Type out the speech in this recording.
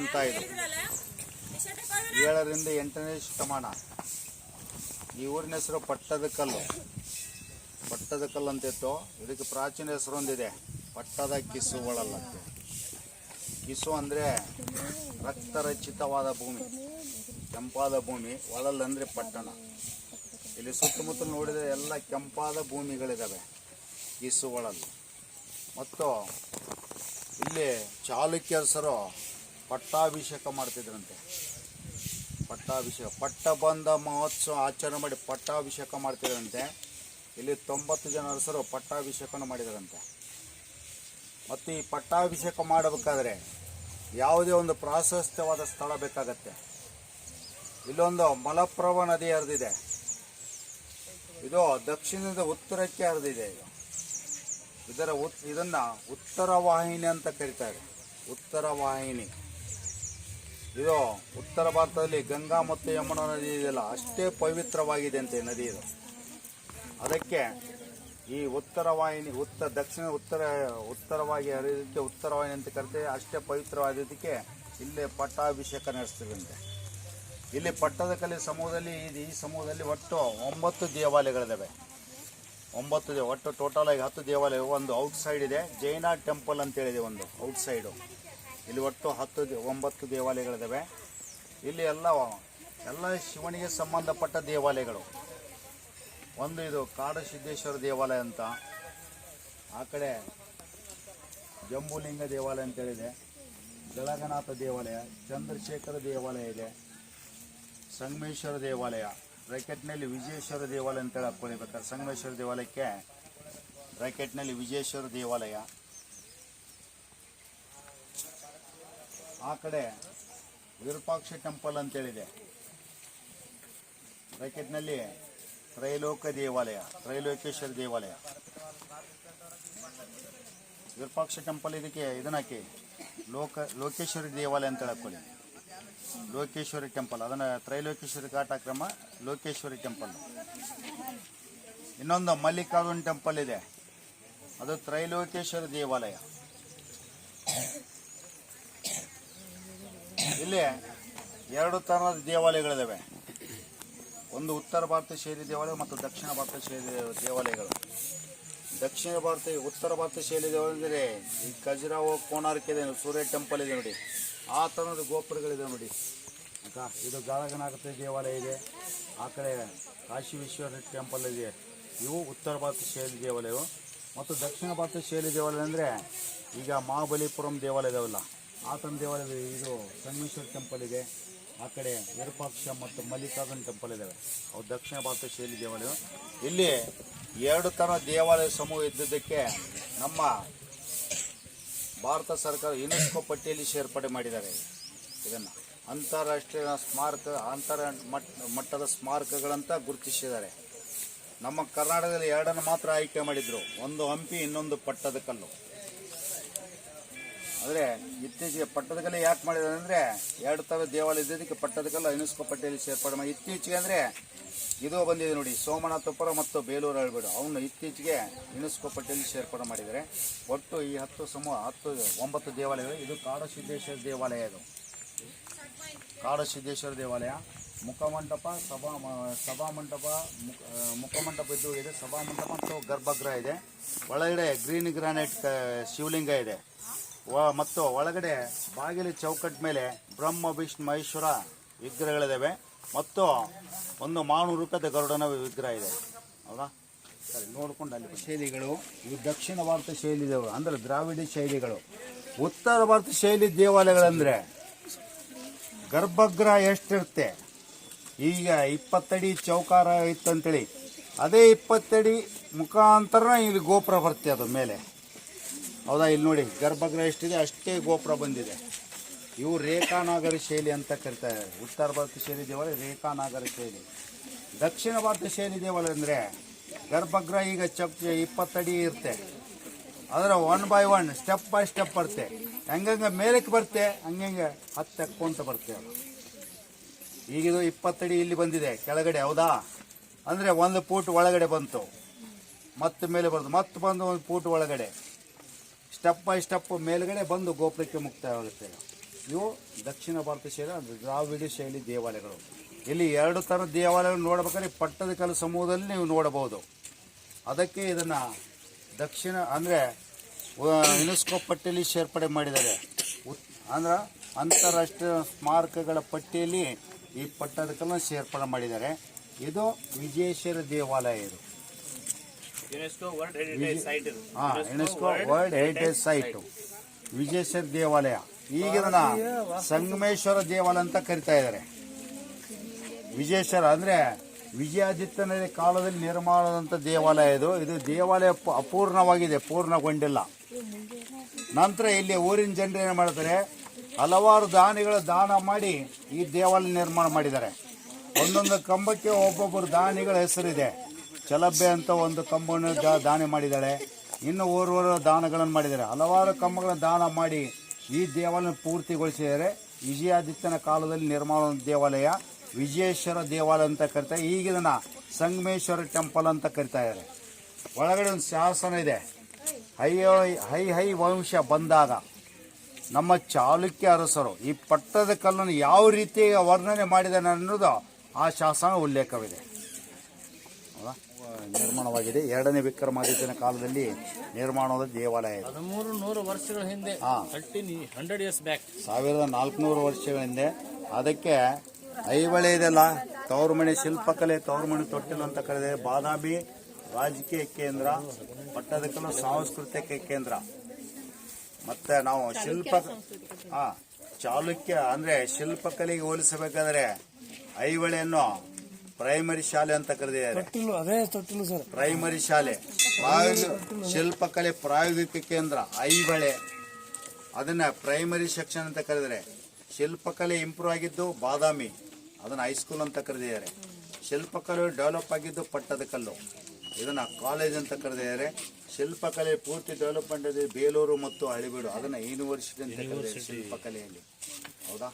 ಅಂತ ಇದು. ಏಳರಿಂದ ಎಂಟನೇ ಶತಮಾನ. ಈ ಊರಿನ ಹೆಸರು ಪಟ್ಟದಕಲ್ಲು. ಪಟ್ಟದಕಲ್ಲು ಪಟ್ಟದ ಕಲ್ಲು ಅಂತಿತ್ತು ಇದಕ್ಕೆ ಪ್ರಾಚೀನ ಹೆಸರು ಒಂದಿದೆ. ಪಟ್ಟದ ಕಿಸುಗಳಲ್ಲ ಅಂತ. ಕಿಸು ಅಂದರೆ ರಕ್ತರಚಿತವಾದ ಭೂಮಿ. ಕೆಂಪಾದ ಭೂಮಿ ಒಳಲ್ ಅಂದರೆ ಪಟ್ಟಣ. ಇಲ್ಲಿ ಸುತ್ತಮುತ್ತ ನೋಡಿದರೆ ಎಲ್ಲ ಕೆಂಪಾದ ಭೂಮಿಗಳಿದ್ದಾವೆ ಕಿಸು ಒಳಲ್. ಮತ್ತು ಇಲ್ಲಿ ಚಾಲುಕ್ಯರಸರು ಪಟ್ಟಾಭಿಷೇಕ ಮಾಡ್ತಿದ್ರಂತೆ. ಪಟ್ಟಾಭಿಷೇಕ ಪಟ್ಟಬಂಧ ಮಹೋತ್ಸವ ಆಚರಣೆ ಮಾಡಿ ಪಟ್ಟಾಭಿಷೇಕ ಮಾಡ್ತಿದ್ರಂತೆ. ಇಲ್ಲಿ ತೊಂಬತ್ತು ಜನ ಅರಸರು ಪಟ್ಟಾಭಿಷೇಕನ ಮಾಡಿದರಂತೆ. ಮತ್ತು ಈ ಪಟ್ಟಾಭಿಷೇಕ ಮಾಡಬೇಕಾದ್ರೆ ಯಾವುದೇ ಒಂದು ಪ್ರಾಶಸ್ತ್ಯವಾದ ಸ್ಥಳ ಬೇಕಾಗತ್ತೆ. ಇಲ್ಲೊಂದು ಮಲಪ್ರಭಾ ನದಿ ಹರಿದಿದೆ. ಇದು ದಕ್ಷಿಣದಿಂದ ಉತ್ತರಕ್ಕೆ ಹರಿದಿದೆ ಇದು. ಇದರ ಉತ್, ಇದನ್ನು ಉತ್ತರ ವಾಹಿನಿ ಅಂತ ಕರೀತಾರೆ. ಉತ್ತರ ವಾಹಿನಿ ಇದು ಉತ್ತರ ಭಾರತದಲ್ಲಿ ಗಂಗಾ ಮತ್ತು ಯಮುನಾ ನದಿ ಇದೆಯಲ್ಲ, ಅಷ್ಟೇ ಪವಿತ್ರವಾಗಿದೆ ಅಂತೆ ನದಿ ಇದು. ಅದಕ್ಕೆ ಈ ಉತ್ತರ ವಾಹಿನಿ, ಉತ್ತರ, ದಕ್ಷಿಣ ಉತ್ತರ, ಉತ್ತರವಾಗಿ ಹರಿಯೋದಕ್ಕೆ ಉತ್ತರ ವಾಹಿನಿ ಅಂತ ಕರಿತೇವೆ, ಅಷ್ಟೇ ಪವಿತ್ರವಾದದಕ್ಕೆ ಇಲ್ಲಿ ಪಟ್ಟಾಭಿಷೇಕ ನಡೆಸ್ತೀವಂತೆ ಇಲ್ಲಿ ಪಟ್ಟದಕಲ್ಲಿ ಸಮೂಹದಲ್ಲಿ ಇದು ಈ ಸಮೂಹದಲ್ಲಿ ಒಟ್ಟು ಒಂಬತ್ತು ದೇವಾಲಯಗಳಿದ್ದಾವೆ ಒಂಬತ್ತು ಒಟ್ಟು ಟೋಟಲ್ ಆಗಿ ಹತ್ತು ದೇವಾಲಯ ಒಂದು ಔಟ್ಸೈಡ್ ಇದೆ, ಜೈನ ಟೆಂಪಲ್ ಅಂತೇಳಿದೆ ಒಂದು ಔಟ್ ಸೈಡು ಇಲ್ಲಿ ಒಟ್ಟು ಹತ್ತು ಒಂಬತ್ತು ದೇವಾಲಯಗಳಿದ್ದಾವೆ ಇಲ್ಲಿ ಎಲ್ಲ ಎಲ್ಲ ಶಿವನಿಗೆ ಸಂಬಂಧಪಟ್ಟ ದೇವಾಲಯಗಳು. ಒಂದು ಇದು ಕಾಡಸಿದ್ದೇಶ್ವರ ದೇವಾಲಯ ಅಂತ. ಆ ಕಡೆ ಜಂಬುಲಿಂಗ ದೇವಾಲಯ ಅಂತೇಳಿದೆ ಜಲಗನಾಥ ದೇವಾಲಯ, ಚಂದ್ರಶೇಖರ ದೇವಾಲಯ ಇದೆ. ಸಂಗಮೇಶ್ವರ ದೇವಾಲಯ. ಬ್ರ್ಯಾಕೆಟ್ನಲ್ಲಿ ವಿಜಯೇಶ್ವರ ದೇವಾಲಯ ಅಂತೇಳಿ ಹಾಕ್ಕೊಳ್ಬೇಕಾದ್ರೆ ಸಂಗಮೇಶ್ವರ ದೇವಾಲಯಕ್ಕೆ ಬ್ರ್ಯಾಕೆಟ್ನಲ್ಲಿ ವಿಜಯೇಶ್ವರ ದೇವಾಲಯ. ಆ ಕಡೆ ವಿರೂಪಾಕ್ಷ ಟೆಂಪಲ್ ಅಂತೇಳಿದೆ ರೈಕೆಟ್ನಲ್ಲಿ ತ್ರೈಲೋಕ ದೇವಾಲಯ, ತ್ರೈಲೋಕೇಶ್ವರ ದೇವಾಲಯ. ವಿರೂಪಾಕ್ಷ ಟೆಂಪಲ್ ಇದಕ್ಕೆ ಇದನ್ನ ಹಾಕಿ. ಲೋಕ, ಲೋಕೇಶ್ವರಿ ದೇವಾಲಯ ಅಂತ ಹೇಳ್ಕೊಳ್ಳಿ. ಲೋಕೇಶ್ವರಿ ಟೆಂಪಲ್, ಅದನ್ನು ತ್ರೈಲೋಕೇಶ್ವರಿ ಘಾಟಾಕ್ರಮ ಲೋಕೇಶ್ವರಿ ಟೆಂಪಲ್. ಇನ್ನೊಂದು ಮಲ್ಲಿಕಾರ್ಜುನ್ ಟೆಂಪಲ್ ಇದೆ. ಅದು ತ್ರೈಲೋಕೇಶ್ವರ ದೇವಾಲಯ. ಇಲ್ಲಿ ಎರಡು ಥರದ ದೇವಾಲಯಗಳಿದ್ದಾವೆ ಒಂದು ಉತ್ತರ ಭಾರತ ಶೈಲಿ ದೇವಾಲಯ ಮತ್ತು ದಕ್ಷಿಣ ಭಾರತ ಶೈಲಿ ದೇವಾಲಯಗಳು. ದಕ್ಷಿಣ ಭಾರತ, ಉತ್ತರ ಭಾರತ ಶೈಲಿ ದೇವಾಲಯ ಅಂದರೆ ಈ ಖಜುರಾಹೋ ಕೋಣಾರ್ಕ್ ಇದೆ, ಸೂರ್ಯ ಟೆಂಪಲ್ ಇದೆ ನೋಡಿ. ಆ ಥರದ ಗೋಪುರಗಳಿದೆ ನೋಡಿ. ಆಯ್ತಾ? ಇದು ಗಾಳಗನಾಗತ ದೇವಾಲಯ ಇದೆ. ಆ ಕಡೆ ಕಾಶಿ ವಿಶ್ವನಾಥ ಟೆಂಪಲ್ ಇದೆ. ಇವು ಉತ್ತರ ಭಾರತ ಶೈಲಿ ದೇವಾಲಯವು ಮತ್ತು ದಕ್ಷಿಣ ಭಾರತ ಶೈಲಿ ದೇವಾಲಯ ಅಂದರೆ ಈಗ ಮಹಾಬಲಿಪುರಂ ದೇವಾಲಯ ಇದಾವಲ್ಲ ಆ ದೇವಾಲಯದ ದೇವಾಲಯ ಇದೆ. ಸಂಗಮೇಶ್ವರ ಟೆಂಪಲ್ ಇದೆ. ಆ ಕಡೆ ವಿರೂಪಾಕ್ಷ ಮತ್ತು ಮಲ್ಲಿಕಾರ್ಜುನ್ ಟೆಂಪಲ್ ಇದ್ದಾವೆ ಅವು ದಕ್ಷಿಣ ಭಾರತ ಶೈಲಿ ದೇವಾಲಯ ಇಲ್ಲಿ ಎರಡು ಥರ ದೇವಾಲಯ ಸಮೂಹ ಇದ್ದಿದ್ದಕ್ಕೆ ನಮ್ಮ ಭಾರತ ಸರ್ಕಾರ ಯುನೆಸ್ಕೋ ಪಟ್ಟಿಯಲ್ಲಿ ಸೇರ್ಪಡೆ ಮಾಡಿದ್ದಾರೆ. ಇದನ್ನು ಅಂತಾರಾಷ್ಟ್ರೀಯ ಸ್ಮಾರಕ, ಅಂತರ ಮಟ್- ಮಟ್ಟದ ಸ್ಮಾರಕಗಳಂತ ಗುರುತಿಸಿದ್ದಾರೆ. ನಮ್ಮ ಕರ್ನಾಟಕದಲ್ಲಿ ಎರಡನ್ನು ಮಾತ್ರ ಆಯ್ಕೆ ಮಾಡಿದ್ರು. ಒಂದು ಹಂಪಿ, ಇನ್ನೊಂದು ಪಟ್ಟದ ಅಂದರೆ ಇತ್ತೀಚೆಗೆ ಪಟ್ಟದಕಲ್ಲು ಯಾಕೆ ಮಾಡಿದ್ದಾರೆ ಅಂದರೆ ಎರಡು ಥರ ದೇವಾಲಯ ಇದ್ದದಕ್ಕೆ ಪಟ್ಟದಕಲ್ಲು ಯುನೆಸ್ಕೋ ಪಟ್ಟಿಯಲ್ಲಿ ಸೇರ್ಪಡೆ ಮಾಡಿ ಇತ್ತೀಚೆಗೆ ಅಂದರೆ ಇದು ಬಂದಿದೆ ನೋಡಿ, ಸೋಮನಾಥಪುರ ಮತ್ತು ಬೇಲೂರು ಅಳ್ಬೇಡು ಅವನು ಇತ್ತೀಚೆಗೆ ಯುನೆಸ್ಕೋ ಪಟ್ಟಿಯಲ್ಲಿ ಸೇರ್ಪಡೆ ಮಾಡಿದ್ದಾರೆ. ಒಟ್ಟು ಈ ಹತ್ತು ಸಮೂಹ, ಹತ್ತು, ಒಂಬತ್ತು ದೇವಾಲಯಗಳು. ಇದು ಕಾಡಸಿದ್ದೇಶ್ವರ ದೇವಾಲಯ ಇದು. ಕಾಡಸಿದ್ದೇಶ್ವರ ದೇವಾಲಯ. ಮುಖಮಂಟಪ, ಸಭಾ ಸಭಾಮಂಟಪ ಮುಖಮಂಟಪ ಇದ್ದು ಇದೆ. ಸಭಾಮಂಟಪ ಮತ್ತು ಗರ್ಭಗೃಹ ಇದೆ. ಒಳಗಡೆ ಗ್ರೀನ್ ಗ್ರಾನೈಟ್ ಶಿವಲಿಂಗ ಇದೆ. ಮತ್ತು ಒಳಗಡೆ ಬಾಗಿಲು ಚೌಕಟ್ ಮೇಲೆ ಬ್ರಹ್ಮ ವಿಷ್ಣು ಮಹೇಶ್ವರ ವಿಗ್ರಹಗಳಿದ್ದಾವೆ ಮತ್ತು ಒಂದು ಮಾನು ರೂಪದ ಗರುಡನ ವಿಗ್ರಹ ಇದೆ. ಹೌದಾ ಸರಿ ನೋಡಿಕೊಂಡು ಅಲ್ಲಿ ಶೈಲಿಗಳು. ಇವು ದಕ್ಷಿಣ ಭಾರತ ಶೈಲಿ ದೇವರು ಅಂದರೆ ದ್ರಾವಿಡ ಶೈಲಿಗಳು. ಉತ್ತರ ಭಾರತ ಶೈಲಿ ದೇವಾಲಯಗಳಂದರೆ ಗರ್ಭಗೃಹ ಎಷ್ಟಿರುತ್ತೆ? ಈಗ ಇಪ್ಪತ್ತಡಿ ಚೌಕಾರ ಇತ್ತಂತೇಳಿ. ಅದೇ ಇಪ್ಪತ್ತಡಿ ಮುಖಾಂತರ ಇಲ್ಲಿ ಗೋಪುರ ಬರುತ್ತೆ ಅದು ಮೇಲೆ. ಹೌದಾ? ಇಲ್ಲಿ ನೋಡಿ, ಗರ್ಭಗೃಹ ಎಷ್ಟಿದೆ, ಅಷ್ಟೇ ಗೋಪುರ ಬಂದಿದೆ. ಇವು ರೇಖಾನಾಗರ ಶೈಲಿ ಅಂತ ಕರಿತಾರೆ. ಉತ್ತರ ಭಾರತ ಶೈಲಿ ದೇವಾಲಯ, ರೇಖಾನಾಗರ ಶೈಲಿ. ದಕ್ಷಿಣ ಭಾರತ ಶೈಲಿ ದೇವಾಲಯ ಅಂದರೆ ಗರ್ಭಗೃಹ ಈಗ ಚಪ್ ಇಪ್ಪತ್ತಡಿ ಇರುತ್ತೆ. ಅದರ one by one step by step ಬರುತ್ತೆ. ಹೆಂಗಂಗೆ ಮೇಲಕ್ಕೆ ಬರುತ್ತೆ, ಹಂಗಂಗೆ ಹತ್ತು ಅಂತ ಬರುತ್ತೆ ಅದು. ಈಗಿದು ಇಪ್ಪತ್ತಡಿ ಇಲ್ಲಿ ಬಂದಿದೆ, ಕೆಳಗಡೆ, ಹೌದಾ? ಅಂದರೆ ಒಂದು ಫೂಟ್ ಒಳಗಡೆ ಬಂತು. ಮತ್ತೆ ಮೇಲೆ ಬಂತು ಮತ್ತೆ ಬಂದು ಒಂದು ಫೂಟ್ ಒಳಗಡೆ. ಸ್ಟೆಪ್ ಬೈ ಸ್ಟೆಪ್ ಮೇಲ್ಗಡೆ ಬಂದು ಗೋಪುರಕ್ಕೆ ಮುಕ್ತವಾಗುತ್ತೆ ಇವು ದಕ್ಷಿಣ ಭಾರತ ಶೈಲಿ ಅಂದ್ರೆ ದ್ರಾವಿಡ ಶೈಲಿ ದೇವಾಲಯಗಳು. ಇಲ್ಲಿ ಎರಡು ಥರ ದೇವಾಲಯಗಳು ನೋಡ್ಬೇಕಾದ್ರೆ ಪಟ್ಟದಕಲ್ಲು ಸಮೂಹದಲ್ಲಿ ನೀವು ನೋಡಬಹುದು. ಅದಕ್ಕೆ ಇದನ್ನು ದಕ್ಷಿಣ ಅಂದರೆ ಯುನೆಸ್ಕೋ ಪಟ್ಟಿಯಲ್ಲಿ ಸೇರ್ಪಡೆ ಮಾಡಿದ್ದಾರೆ. ಉತ್, ಅಂದ್ರೆ ಅಂತಾರಾಷ್ಟ್ರೀಯ ಸ್ಮಾರಕಗಳ ಪಟ್ಟಿಯಲ್ಲಿ ಈ ಪಟ್ಟದಕಲ್ಲನ್ನು ಸೇರ್ಪಡೆ ಮಾಡಿದ್ದಾರೆ. ಇದು ವಿಜಯೇಶ್ವರ ದೇವಾಲಯ ಇದು ಯುನೆಸ್ಕೋ ವರ್ಲ್ಡ್ ಹೆರಿಟೇಜ್ ಸೈಟ್ ಇದು ಹಾ UNESCO world heritage site Vijayeshwara ದೇವಾಲಯ. ಈಗ ಇದನ್ನ ಸಂಗಮೇಶ್ವರ ದೇವಾಲಯ ಅಂತ ಕರಿತಾ ಇದ್ದಾರೆ ವಿಜಯೇಶ್ವರ ಅಂದ್ರೆ ವಿಜಯಾದಿತ್ಯನ ಕಾಲದಲ್ಲಿ ನಿರ್ಮಾಣದಂಥ ದೇವಾಲಯ ಇದು. ಇದು ದೇವಾಲಯ ಪ- ಅಪೂರ್ಣವಾಗಿದೆ ಪೂರ್ಣಗೊಂಡಿಲ್ಲ. ನಂತರ ಇಲ್ಲಿ ಊರಿನ ಜನರು ಏನು ಮಾಡ್ತಾರೆ ಹಲವಾರು ದಾನಿಗಳ ದಾನ ಮಾಡಿ ಈ ದೇವಾಲಯ ನಿರ್ಮಾಣ ಮಾಡಿದ್ದಾರೆ. ಒಂದೊಂದು ಕಂಬಕ್ಕೆ ಒಬ್ಬೊಬ್ಬರು ದಾನಿಗಳ ಹೆಸರಿದೆ. ಚಲಬ್ಬೆ ಅಂತ ಒಂದು ಕಂಬವನ್ನು ದಾನ ಮಾಡಿದ್ದಾಳೆ. ಇನ್ನು ಓರ್ವರು ದಾನಗಳನ್ನು ಮಾಡಿದ್ದಾರೆ. ಹಲವಾರು ಕಂಬಗಳನ್ನು ದಾನ ಮಾಡಿ ಈ ದೇವಾಲಯ ಪೂರ್ತಿಗೊಳಿಸಿದ್ದಾರೆ. ವಿಜಯಾದಿತ್ಯನ ಕಾಲದಲ್ಲಿ ನಿರ್ಮಾಣ ದೇವಾಲಯ, ವಿಜಯೇಶ್ವರ ದೇವಾಲಯ ಅಂತ ಕರಿತಾರೆ ಈಗ ಇದನ್ನ ಸಂಗಮೇಶ್ವರ ಟೆಂಪಲ್ ಅಂತ ಕರಿತಾ ಇದ್ದಾರೆ. ಒಳಗಡೆ ಒಂದು ಶಾಸನ ಇದೆ. ಹೈ ಹೈ ಹೈ ವಂಶ ಬಂದಾಗ ನಮ್ಮ ಚಾಲುಕ್ಯ ಅರಸರು ಈ ಪಟ್ಟದ ಕಲ್ಲನ್ನು ಯಾವ ರೀತಿ ವರ್ಣನೆ ಮಾಡಿದ್ದಾನೆ ಅನ್ನೋದು ಆ ಶಾಸನ ಉಲ್ಲೇಖವಿದೆ? ನಿರ್ಮಾಣವಾಗಿದೆ. ಎರಡನೇ ವಿಕ್ರಮಾದಿತ್ಯನ ಕಾಲದಲ್ಲಿ ನಿರ್ಮಾಣವಾದ ದೇವಾಲಯ ಇದು. ಹದಿಮೂರು ನೂರು ವರ್ಷಗಳ ಹಿಂದೆ ಹಾ. ಹಂಡ್ರೆಡ್ ಇಯರ್ಸ್ ಬ್ಯಾಕ್ ಸಾವಿರದ ನಾಲ್ಕುನೂರು ವರ್ಷಗಳ ಹಿಂದೆ ಅದಕ್ಕೆ ಐಹೊಳೆ ಇದೆಲ್ಲ ತವರುಮಣಿ ಶಿಲ್ಪಕಲೆ ತವರುಮಣಿ ತೊಟ್ಟಿಲು ಅಂತ ಕರೆದಿದೆ ಬಾದಾಮಿ ರಾಜಕೀಯ ಕೇಂದ್ರ ಪಟ್ಟದಕಲ್ಲು ಸಾಂಸ್ಕೃತಿಕ ಕೇಂದ್ರ. ಮತ್ತೆ ನಾವು ಶಿಲ್ಪ ಆ, ಚಾಲುಕ್ಯ ಅಂದ್ರೆ ಶಿಲ್ಪಕಲೆಗೆ ಹೋಲಿಸಬೇಕಾದ್ರೆ ಐಹೊಳೆಯನ್ನು ಪ್ರೈಮರಿ ಶಾಲೆ ಅಂತ ಕರೆದಿದ್ದಾರೆ. ತೊಟ್ಟಿಲು ಅದೇ ತೊಟ್ಟಿಲು ಸರ್. ಪ್ರೈಮರಿ ಶಾಲೆ. ಪ್ರಾಯೋಗಿಕ ಶಿಲ್ಪಕಲೆ ಪ್ರಾಯೋಗಿಕ ಕೇಂದ್ರ ಐಬಳೆ. ಅದನ್ನ ಪ್ರೈಮರಿ ಸೆಕ್ಷನ್ ಅಂತ ಕರೆದರೆ ಶಿಲ್ಪಕಲೆ ಇಂಪ್ರೂವ್ ಆಗಿದ್ದು ಬಾದಾಮಿ. ಅದನ್ನ ಹೈಸ್ಕೂಲ್ ಅಂತ ಕರೆದಿದ್ದಾರೆ. ಶಿಲ್ಪಕಲೆ ಡೆವಲಪ್ ಆಗಿದ್ದು ಪಟ್ಟದಕಲ್ಲು ಇದನ್ನ ಕಾಲೇಜ್ ಅಂತ ಕರೆದಿದ್ದಾರೆ. ಶಿಲ್ಪಕಲೆ ಪೂರ್ತಿ ಡೆವಲಪ್ಮೆಂಟ್ ಇದೆ ಬೇಲೂರು ಮತ್ತು ಹಳಿಬೀಡು ಅದನ್ನ ಯೂನಿವರ್ಸಿಟಿ ಅಂತ ಕರೆದಿದ್ದಾರೆ ಶಿಲ್ಪಕಲೆಯಲ್ಲಿ. ಹೌದಾ?